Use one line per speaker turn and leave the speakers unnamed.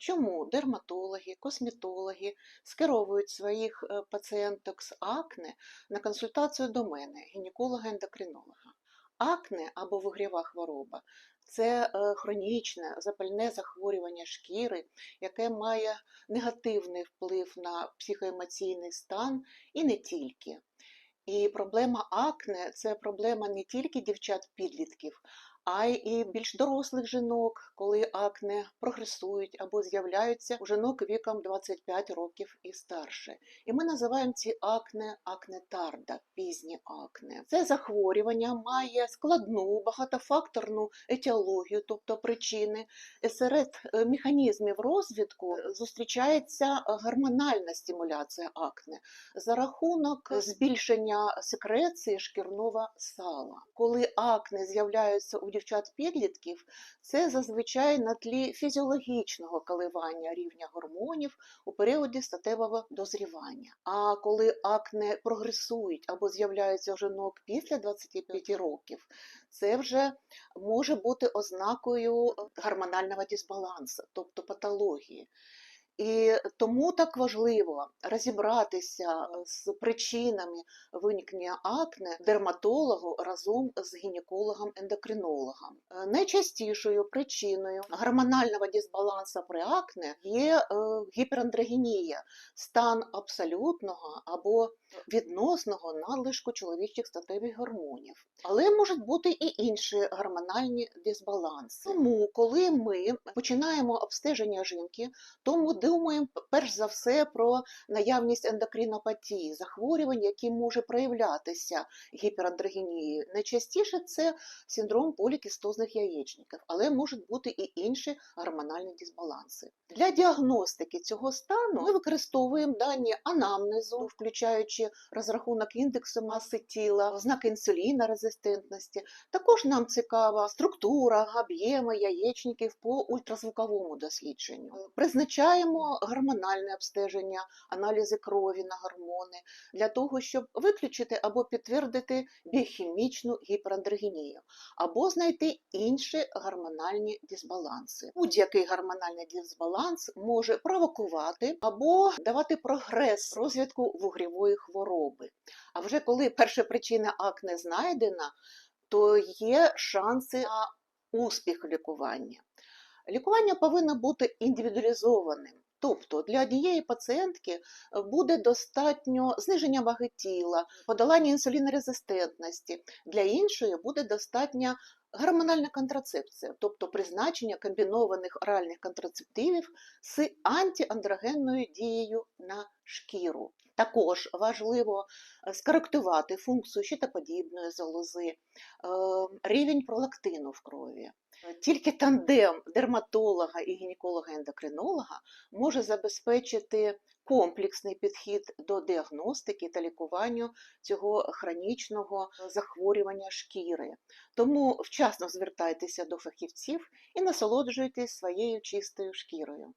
чому дерматологи, косметологи скеровують своїх е, пацієнток з акне на консультацію до мене, гінеколога-ендокринолога. Акне або вигрєва хвороба це е, хронічне запальне захворювання шкіри, яке має негативний вплив на психоемоційний стан і не тільки. І проблема акне це проблема не тільки дівчат-підлітків, а й більш дорослих жінок, коли акне прогресують або з'являються у жінок віком 25 років і старше. І ми називаємо ці акне акне тарда, пізні акне. Це захворювання має складну багатофакторну етіологію, тобто причини. Серед е, механізмів розвитку зустрічається гормональна стимуляція акне за рахунок збільшення секреції шкірного сала. Коли акне з'являються у дівчат-підлітків, це зазвичай на тлі фізіологічного коливання рівня гормонів у періоді статевого дозрівання. А коли акне прогресують або з'являються у жінок після 25 років, це вже може бути ознакою гормонального дисбалансу, тобто патології. І тому так важливо розібратися з причинами виникнення акне дерматологу разом з гінекологом-ендокринологом. Е, Найчастішою причиною гормонального дисбалансу при акне є е, гіперандрогенія, стан абсолютного або відносного надлишку чоловічих статевих гормонів. Але можуть бути і інші гормональні дисбаланси. Тому, коли ми починаємо обстеження жінки, то ми думаємо перш за все про наявність ендокринопатії, захворювань, які може проявлятися гіперандрогенією. Найчастіше це синдром полікістозних яєчників, але можуть бути і інші гормональні дисбаланси. Для діагностики цього стану ми використовуємо дані анамнезу, включаючи розрахунок індексу маси тіла, ознаки інсуліна резистентності. Також нам цікава структура, об'єми яєчників по ультразвуковому дослідженню. Призначаємо гормональне обстеження, аналізи крові на гормони для того, щоб виключити або підтвердити біохімічну гіперандрогенію, або знайти інші гормональні дисбаланси. Будь-який гормональний дисбаланс може провокувати або давати прогрес розвитку вугрівої хвороби. А вже коли перша причина акне знайдена, то є шанси на успіх лікування. Лікування повинно бути індивідуалізованим. Тобто для однієї пацієнтки буде достатньо зниження ваги тіла, подолання інсулінорезистентності, для іншої буде достатня гормональна контрацепція, тобто призначення комбінованих оральних контрацептивів з антиандрогенною дією на шкіру. Також важливо е, скоректувати функцію щитоподібної залози, е, рівень пролактину в крові. Тільки тандем дерматолога і гінеколога-ендокринолога може забезпечити комплексний підхід до діагностики та лікування цього хронічного захворювання шкіри. Тому вчасно звертайтеся до фахівців і насолоджуйтесь своєю чистою шкірою.